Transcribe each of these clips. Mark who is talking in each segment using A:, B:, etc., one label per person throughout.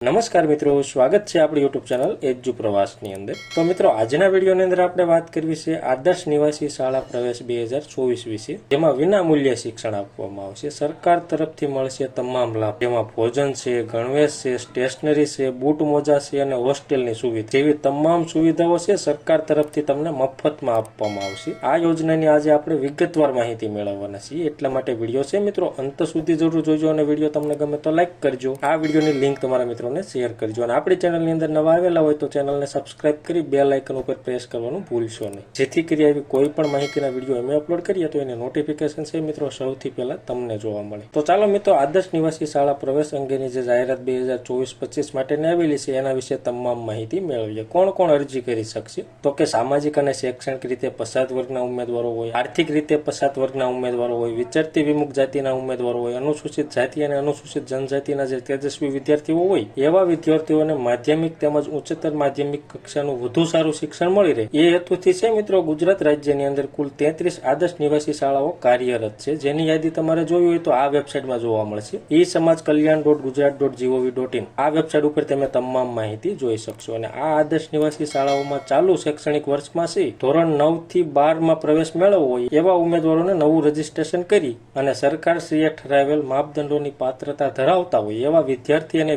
A: નમસ્કાર મિત્રો, સ્વાગત છે આપણી યુટ્યુબ ચેનલ એજ્જુ પ્રવાસની અંદર. તો મિત્રો, આજના વિડીયોની અંદર આપણે વાત કરવી છે આદર્શ નિવાસી શાળા પ્રવેશ બે હજાર ચોવીસ વિશે, જેમાં વિના મૂલ્યે શિક્ષણ આપવામાં આવશે. સરકાર તરફથી મળશે તમામ લાભ, જેમાં ભોજન છે, ગણવેશ છે, સ્ટેશનરી છે, બૂટ મોજા છે અને હોસ્ટેલની સુવિધા. જેવી તમામ સુવિધાઓ છે, સરકાર તરફથી તમને મફતમાં આપવામાં આવશે. આ યોજનાની આજે આપણે વિગતવાર માહિતી મેળવવાના છીએ. એટલા માટે વીડિયો છે મિત્રો, અંત સુધી જરૂર જોજો અને વીડિયો તમને ગમે તો લાઈક કરજો. આ વિડીયોની લિંક તમારા મિત્રોને શેર કરજો. અને આપણી ચેનલની અંદર નવા આવેલા હોય તો ચેનલને સબસ્ક્રાઇબ કરી બે લાઇકન ઉપર પ્રેસ કરવાનું ભૂલશો નહીં. જેથી કરી આવી કોઈ પણ માહિતીના વીડિયો અમે અપલોડ કરીએ તો એની નોટિફિકેશન છે મિત્રો સૌથી પહેલા તમને જોવા મળે. તો ચાલો મિત્રો, આદર્શ નિવાસી શાળા પ્રવેશ અંગેની જે જાહેરાત બે હજાર ચોવીસ પચીસ માટેની આવેલી છે, એના વિશે તમામ માહિતી મેળવીએ. કોણ કોણ અરજી કરી શકશે? તો કે સામાજિક અને શૈક્ષણિક રીતે પછાત વર્ગના ઉમેદવારો હોય, આર્થિક રીતે પછાત વર્ગના ઉમેદવારો હોય વિચારતી વિમુખ જાતિના ઉમેદવારો હોય, અનુસૂચિત જાતિ અને અનુસૂચિત જનજાતિના જે તેજસ્વી વિદ્યાર્થીઓ હોય એવા વિદ્યાર્થીઓને માધ્યમિક તેમજ ઉચ્ચતર માધ્યમિક કક્ષાનું વધુ સારું શિક્ષણ મળી રહે. એ હેતુથી છે મિત્રો, ગુજરાત રાજ્યની અંદર કુલ તેત્રીસ આદર્શ નિવાસી શાળાઓ કાર્યરત છે. જેની યાદી તમારે જોવી હોય તો આ વેબસાઇટમાં જોવા મળશે. E Samaj Kalyan dot Gujarat dot gov dot in. આ વેબસાઇટ ઉપર તમે તમામ માહિતી જોઈ શકશો. અને આ આદર્શ નિવાસી શાળાઓમાં ચાલુ શૈક્ષણિક વર્ષમાં ધોરણ નવથી બારમાં પ્રવેશ મેળવવો હોય એવા ઉમેદવારોને નવું રજીસ્ટ્રેશન કરી અને સરકાર શ્રીએ ઠરાવેલ માપદંડોની પાત્રતા ધરાવતા હોય એવા વિદ્યાર્થી અને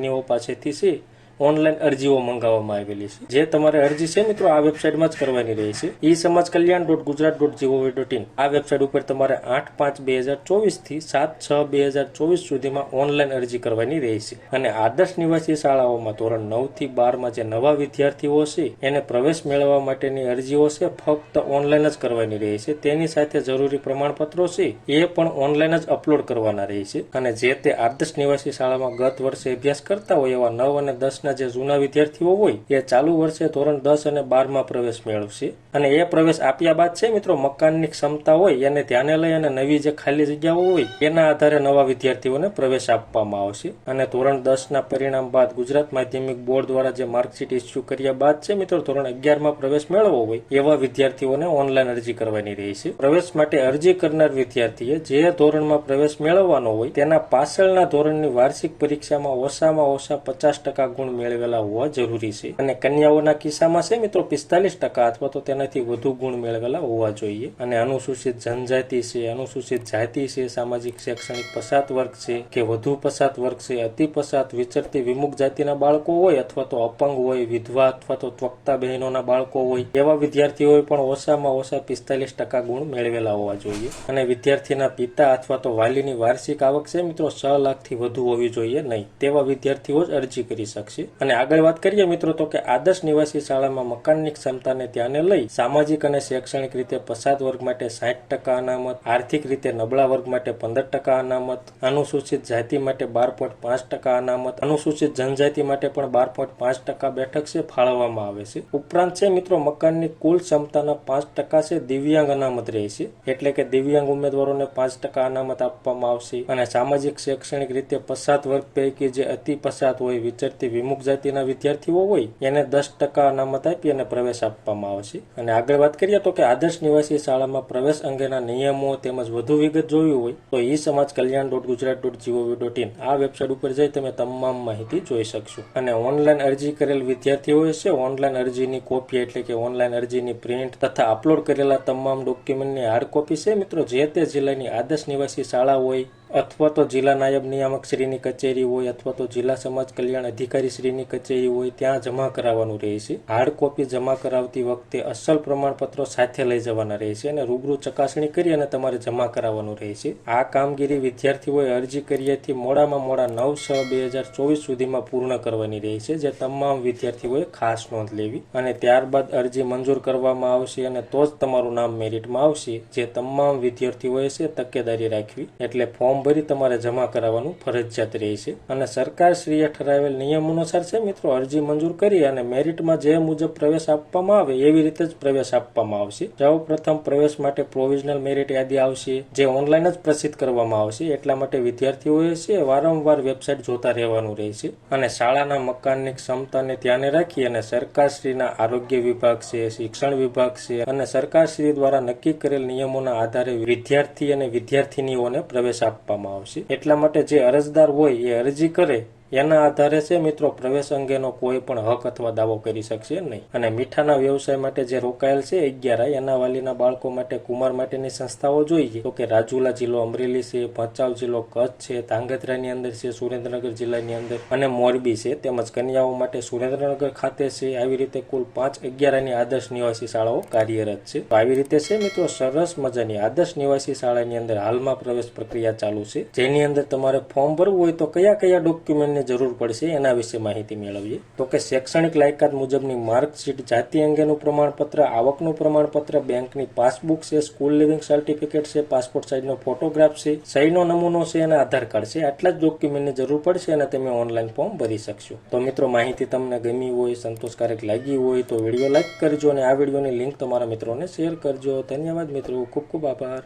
A: વિદ્યાર્થીનીઓ પાસેથી છે. ઓનલાઈન અરજીઓ મંગાવવામાં આવેલી છે. જે તમારે અરજી છે મિત્રો આ વેબસાઇટમાં જ કરવાની રહેશે e Samaj Kalyan dot Gujarat dot gov dot in. આ વેબસાઇટ ઉપર તમારે આઠ પાંચ બે હજાર ચોવીસથી સાત છ બે હજાર ચોવીસ સુધીમાં ઓનલાઈન અરજી કરવાની રહેશે અને આદર્શ નિવાસી શાળાઓમાં ધોરણ નવથી બારમાં જે નવા વિદ્યાર્થીઓ છે, એને પ્રવેશ મેળવવા માટેની અરજીઓ છે, ફક્ત ઓનલાઈન જ કરવાની રહેશે તેની સાથે જરૂરી પ્રમાણપત્રો છે, એ પણ ઓનલાઈન જ અપલોડ કરવાના રહેશે અને જે તે આદર્શ નિવાસી શાળામાં ગત વર્ષે અભ્યાસ કરતા હોય એવા નવ અને દસના જે જૂના વિદ્યાર્થીઓ હોય, એ ચાલુ વર્ષે ધોરણ દસ અને બારમાં પ્રવેશ મેળવશે. અને એ પ્રવેશ આપ્યા બાદ છે મિત્રો, મકાનની ક્ષમતા હોય, એને ધ્યાને લઈ અને નવી જે ખાલી જગ્યાઓ હોય, એના આધારે નવા વિદ્યાર્થીઓને પ્રવેશ આપવામાં આવશે. અને ધોરણ દસ ના પરિણામ બાદ ગુજરાત માધ્યમિક બોર્ડ દ્વારા જે માર્કશીટ ઇસ્યુ કર્યા બાદ છે મિત્રો, ધોરણ અગિયારમાં પ્રવેશ મેળવવો હોય, એવા વિદ્યાર્થીઓને ઓનલાઈન અરજી કરવાની રહેશે. પ્રવેશ માટે અરજી કરનાર વિદ્યાર્થીએ જે ધોરણમાં પ્રવેશ મેળવવાનો હોય, તેના પાછળના ધોરણની વાર્ષિક પરીક્ષામાં ઓછામાં ઓછા પચાસ ટકા ગુણ મેળવેલા હોવા જરૂરી છે. અને કન્યાઓના કિસ્સામાં છે મિત્રો, પિસ્તાલીસ ટકા અથવા તો તેનાથી વધુ ગુણ મેળવેલા હોવા જોઈએ. અને અનુસૂચિત જનજાતિ છે, અનુસૂચિત જાતિ છે, સામાજિક, શૈક્ષણિક પછાત વર્ગ છે કે વધુ પછાત વર્ગ છે, અતિ પછાત, વિચરતી, વિમુખ જાતિના બાળકો હોય અથવા તો અપંગ હોય, વિધવા અથવા તો ત્વક્તા બહેનોના બાળકો હોય, એવા વિદ્યાર્થીઓએ પણ ઓછામાં ઓછા પિસ્તાલીસ ટકા ગુણ મેળવેલા હોવા જોઈએ. અને વિદ્યાર્થીના પિતા અથવા તો વાલીની વાર્ષિક આવક છે મિત્રો, છ લાખથી વધુ હોવી જોઈએ નહીં. તેવા વિદ્યાર્થીઓ જ અરજી કરી શકશે. અને આગળ વાત કરીએ મિત્રો તો કે આદર્શ નિવાસી શાળામાં મકાનની ક્ષમતાને ધ્યાને લઈ સામાજિક અને શૈક્ષણિક રીતે પછાત વર્ગ માટે સાઠ ટકા અનામત, આર્થિક રીતે નબળા વર્ગ માટે પંદર ટકા અનામત, અનુસૂચિત જાતિ માટે બાર પોઈન્ટ પાંચ ટકા અનામત, અનુસૂચિત જનજાતિ માટે પણ બાર પોઈન્ટ પાંચ ટકા બેઠક છે ફાળવવામાં આવે છે. ઉપરાંત છે મિત્રો મકાનની કુલ ક્ષમતાના પાંચ ટકા છે દિવ્યાંગ અનામત રહે છે. એટલે કે દિવ્યાંગ ઉમેદવારોને પાંચ ટકા અનામત આપવામાં આવશે અને સામાજિક, શૈક્ષણિક રીતે પછાત વર્ગ પૈકી જે અતિ પછાત હોય વિચરતી વિમુખ જાતિના વિદ્યાર્થીઓ હોય, એને દસ ટકા અનામત આપી અને પ્રવેશ આપવામાં આવશે અને આગળ વાત કરીએ તો કે આદર્શ નિવાસી શાળામાં પ્રવેશ અંગેના નિયમો તેમજ વધુ વિગત જોવી હોય, તો e Samaj Kalyan dot Gujarat dot gov dot in આ વેબસાઇટ ઉપર જઈ તમે તમામ માહિતી જોઈ શકશો. અને ઓનલાઈન અરજી કરેલ વિદ્યાર્થીઓએ છે ઓનલાઈન અરજીની કોપી એટલે કે ઓનલાઈન અરજીની પ્રિન્ટ તથા અપલોડ કરેલા તમામ ડોક્યુમેન્ટની હાર્ડ કોપી છે. મિત્રો, જે તે જિલ્લાની આદર્શ નિવાસી શાળા હોય અથવા તો જિલ્લા નાયબ નિયામક શ્રીની કચેરી હોય અથવા તો જિલ્લા સમાજ કલ્યાણ અધિકારી શ્રીની કચેરી હોય, ત્યાં જમા કરાવવાનું રહેશે. હાર્ડ કોપી જમા કરાવતી વખતે અસલ પ્રમાણપત્રો સાથે લઈ જવાના રહેશે અને રૂબરૂ ચકાસણી કરી અને તમારે જમા કરાવવાનું રહેશે. આ કામગીરી વિદ્યાર્થીઓએ અરજી કરીએથી મોડામાં મોડા નવ છ બે હજાર ચોવીસ સુધીમાં પૂર્ણ કરવાની રહેશે, જે તમામ વિદ્યાર્થીઓએ ખાસ નોંધ લેવી અને ત્યારબાદ અરજી મંજૂર કરવામાં આવશે અને તો જ તમારું નામ મેરિટમાં આવશે. જે તમામ વિદ્યાર્થીઓએ છે, તકેદારી રાખવી. એટલે ફોર્મ ભરી તમારે જમા કરાવવાનું ફરજિયાત રહેશે અને સરકાર શ્રીએ ઠરાવેલ નિયમ અનુસાર છે મિત્રો, અરજી મંજૂર કરી અને મેરિટમાં જે મુજબ પ્રવેશ આપવામાં આવે એવી રીતે જ પ્રવેશ આપવામાં આવશે. સૌ પ્રથમ પ્રવેશ માટે પ્રોવિઝનલ મેરિટ યાદી આવશે, જે ઓનલાઈન જ પ્રસિદ્ધ કરવામાં આવશે. એટલા માટે વિદ્યાર્થીઓએ છે વારંવાર વેબસાઇટ જોતા રહેવાનું રહેશે અને શાળાના મકાનની ક્ષમતાને ધ્યાને રાખી અને સરકારશ્રીના આરોગ્ય વિભાગ છે, શિક્ષણ વિભાગ છે અને સરકારશ્રી દ્વારા નક્કી કરેલ નિયમોના આધારે વિદ્યાર્થી અને વિદ્યાર્થીનીઓને પ્રવેશ આપવામાં આવશે. એટલા માટે જે અરજદાર હોય એ અરજી કરે એના આધારે છે મિત્રો પ્રવેશ અંગેનો કોઈ પણ હક અથવા દાવો કરી શકશે નહીં. અને મીઠાના વ્યવસાય માટે જે રોકાયેલ છે અગિયાર, એના વાલીના બાળકો માટે કુમાર માટેની સંસ્થાઓ જોઈએ. તો કે રાજુલા જિલ્લો, અમરેલી છે, ભચાઉ જિલ્લો, કચ્છ છે, ધાંગધ્રાની અંદર છે, સુરેન્દ્રનગર જિલ્લાની અંદર અને મોરબી છે. તેમજ કન્યાઓ માટે સુરેન્દ્રનગર ખાતે છે. આવી રીતે કુલ પાંચ અગિયારની આદર્શ નિવાસી શાળાઓ કાર્યરત છે. આવી રીતે છે મિત્રો સરસ મજાની આદર્શ નિવાસી શાળાની અંદર હાલમાં પ્રવેશ પ્રક્રિયા ચાલુ છે. જેની અંદર તમારે ફોર્મ ભરવું હોય તો કયા કયા ડોક્યુમેન્ટની જરૂર પડશે, એના વિશે માહિતી મેળવીએ તો કે શૈક્ષણિક લાયકાત મુજબની માર્કશીટ જાતિ અંગેનું પ્રમાણપત્ર, આવકનું પ્રમાણપત્ર, બેંકની પાસબુક છે, સ્કૂલ લિવિંગ સર્ટિફિકેટ છે, પાસપોર્ટ સાઇઝનો ફોટોગ્રાફ છે, સહીનો નમૂનો છે અને આધાર કાર્ડ છે. આટલા જ ડોક્યુમેન્ટની જરૂર પડશે અને તમે ઓનલાઈન ફોર્મ ભરી શકશો. તો મિત્રો, માહિતી તમને ગમી હોય, સંતોષકારક લાગી હોય, તો વીડિયો લાઈક કરજો અને આ વિડીયોની લિંક તમારા મિત્રોને શેર કરજો. ધન્યવાદ મિત્રો. ખૂબ ખૂબ આભાર.